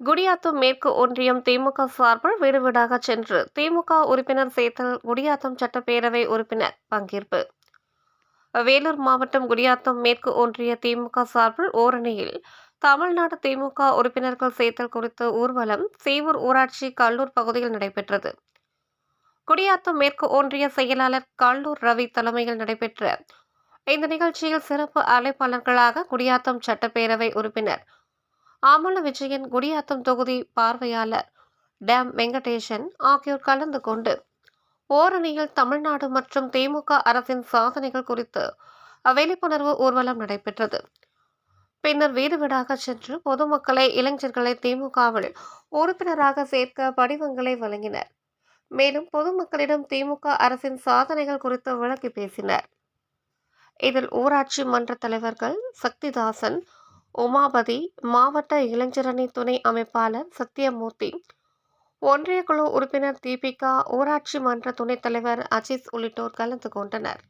குடியாத்தம் மேற்கு ஒன்றியம் திமுக சார்பில் வீடு வீடாக சென்று திமுக உறுப்பினர் சேர்த்தல் குடியாத்தம் சட்டப்பேரவை உறுப்பினர் பங்கேற்பு. வேலூர் மாவட்டம் குடியாத்தம் மேற்கு ஒன்றிய திமுக சார்பில் ஓரணியில் தமிழ்நாடு திமுக உறுப்பினர்கள் சேர்த்தல் குறித்த ஊர்வலம் சேவூர் ஊராட்சி கல்லூர் பகுதியில் நடைபெற்றது. குடியாத்தம் மேற்கு ஒன்றிய செயலாளர் கல்லூர் ரவி தலைமையில் நடைபெற்ற இந்த நிகழ்ச்சியில் சிறப்பு அழைப்பாளர்களாக குடியாத்தம் சட்டப்பேரவை உறுப்பினர் அமல விஜயன் குடியாத்தம் தொகுதி பார்வையாளர் டேம் வெங்கடேசன் ஆகியோர் கலந்து கொண்டு ஓரணியில் தமிழ்நாடு மற்றும் திமுக அரசின் சாதனைகள் குறித்து விழிப்புணர்வு ஊர்வலம் நடைபெற்றது. பின்னர் வீடு வீடாக சென்று பொதுமக்களை இளைஞர்களை திமுகவில் உறுப்பினராக சேர்க்க படிவங்களை வழங்கினர். மேலும் பொதுமக்களிடம் திமுக அரசின் சாதனைகள் குறித்து விளக்கி பேசினர். இதில் ஊராட்சி மன்ற தலைவர்கள் சக்திதாசன் உமாபதி மாவட்ட இளைஞரணி துணை அமைப்பாளர் சத்யமூர்த்தி ஒன்றிய குழு உறுப்பினர் தீபிகா ஊராட்சி மன்ற துணைத் தலைவர் அஜித் உள்ளிட்டோர் கலந்து கொண்டனர்.